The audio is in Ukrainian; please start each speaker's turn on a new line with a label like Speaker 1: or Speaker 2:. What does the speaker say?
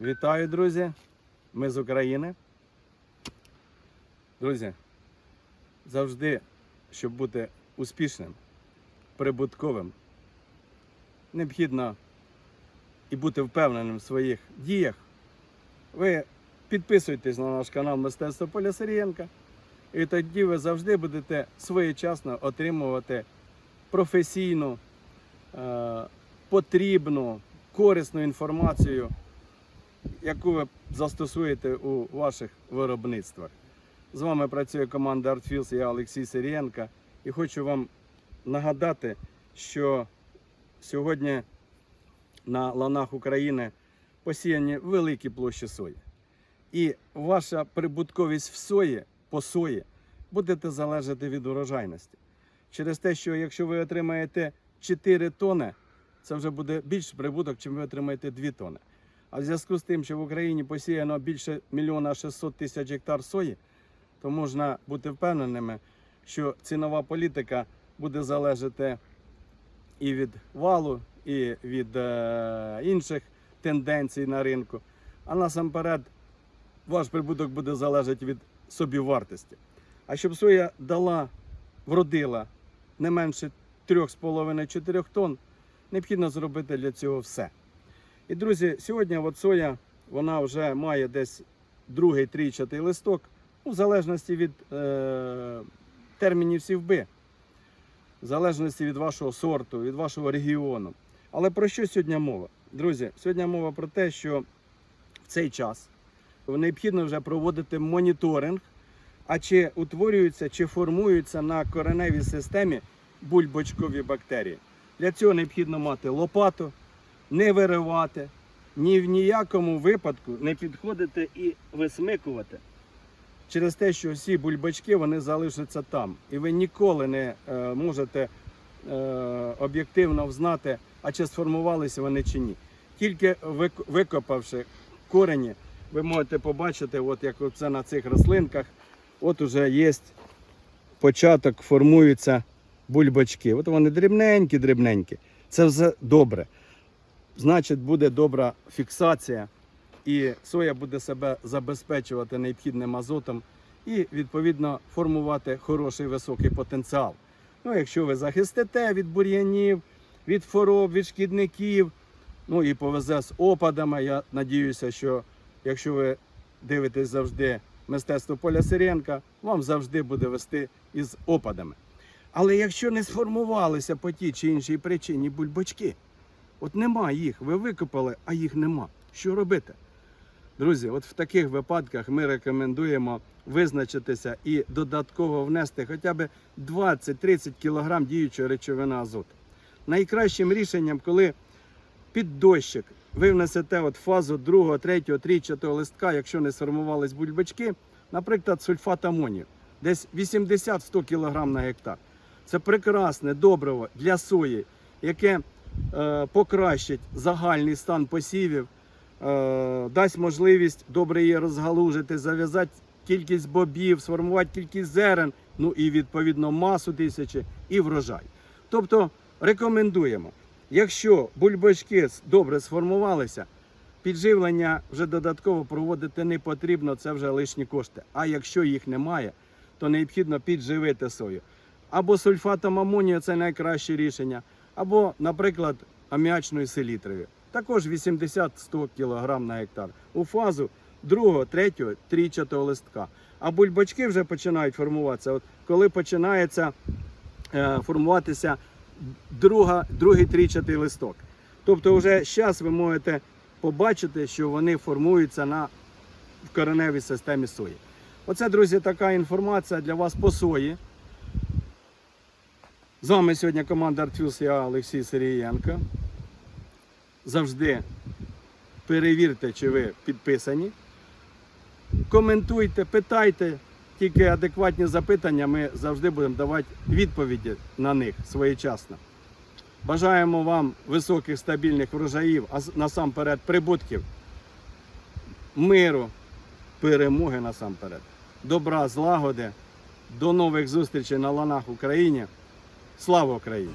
Speaker 1: Вітаю, друзі! Ми з України. Друзі, завжди, щоб бути успішним, прибутковим, необхідно і бути впевненим в своїх діях. Ви підписуйтесь на наш канал Мистецтво Поля Сирієнка, і тоді ви завжди будете своєчасно отримувати професійну, е, потрібну, корисну інформацію яку ви застосуєте у ваших виробництвах. З вами працює команда ArtFields, я Олексій Сирієнка. І хочу вам нагадати, що сьогодні на ланах України посіяні великі площі сої. І ваша прибутковість в сої по сої буде залежати від урожайності. Через те, що якщо ви отримаєте 4 тони, це вже буде більш прибуток, чим ви отримаєте 2 тони. А в зв'язку з тим, що в Україні посіяно більше мільйона 600 тисяч гектар сої, то можна бути впевненими, що цінова політика буде залежати і від валу, і від е, інших тенденцій на ринку. А насамперед, ваш прибуток буде залежати від собівартості. А щоб соя дала, вродила не менше 3,5-4 тонн, необхідно зробити для цього все. І, друзі, сьогодні от соя вона вже має десь другий трійчатий листок, ну, в залежності від е, термінів сівби, в залежності від вашого сорту, від вашого регіону. Але про що сьогодні мова? Друзі, сьогодні мова про те, що в цей час необхідно вже проводити моніторинг, а чи утворюються, чи формуються на кореневій системі бульбочкові бактерії. Для цього необхідно мати лопату не виривати, ні в ніякому випадку не підходити і висмикувати. Через те, що всі бульбачки вони залишаться там. І ви ніколи не е, можете е, об'єктивно взнати, а чи сформувалися вони чи ні. Тільки викопавши корені, ви можете побачити, от як це на цих рослинках, от уже є початок, формуються бульбачки. От вони дрібненькі, дрібненькі. Це все добре значить буде добра фіксація, і соя буде себе забезпечувати необхідним азотом і відповідно формувати хороший високий потенціал. Ну, якщо ви захистите від бур'янів, від хвороб, від шкідників, ну і повезе з опадами. Я надіюся, що якщо ви дивитесь завжди мистецтво Поля Сиренка, вам завжди буде вести із опадами. Але якщо не сформувалися по тій чи іншій причині бульбачки, От нема їх, ви викопали, а їх нема. Що робити? Друзі, от в таких випадках ми рекомендуємо визначитися і додатково внести хоча б 20-30 кг діючої речовини азоту. Найкращим рішенням, коли під дощик ви внесете от фазу 2, 3, 3 листка, якщо не сформувались бульбачки, наприклад, сульфат амонію, десь 80-100 кг на гектар. Це прекрасне добриво для сої, яке покращить загальний стан посівів, е, дасть можливість добре її розгалужити, зав'язати кількість бобів, сформувати кількість зерен, ну і відповідно масу тисячі і врожай. Тобто рекомендуємо, якщо бульбачки добре сформувалися, підживлення вже додатково проводити не потрібно, це вже лишні кошти. А якщо їх немає, то необхідно підживити сою. Або сульфатом амонію це найкраще рішення, або, наприклад, аміачною селітрою. Також 80-100 кг на гектар. У фазу другого, третього, трійчатого листка. А бульбачки вже починають формуватися, от коли починається е, формуватися друга, другий трійчатий листок. Тобто, вже зараз ви можете побачити, що вони формуються на в кореневій системі сої. Оце, друзі, така інформація для вас по сої. З вами сьогодні команда Артюс, я Олексій Сергієнко. Завжди перевірте, чи ви підписані. Коментуйте, питайте, тільки адекватні запитання, ми завжди будемо давати відповіді на них своєчасно. Бажаємо вам високих стабільних врожаїв, а насамперед прибутків, миру, перемоги насамперед, добра, злагоди. До нових зустрічей на ланах Україні. Слава Україні!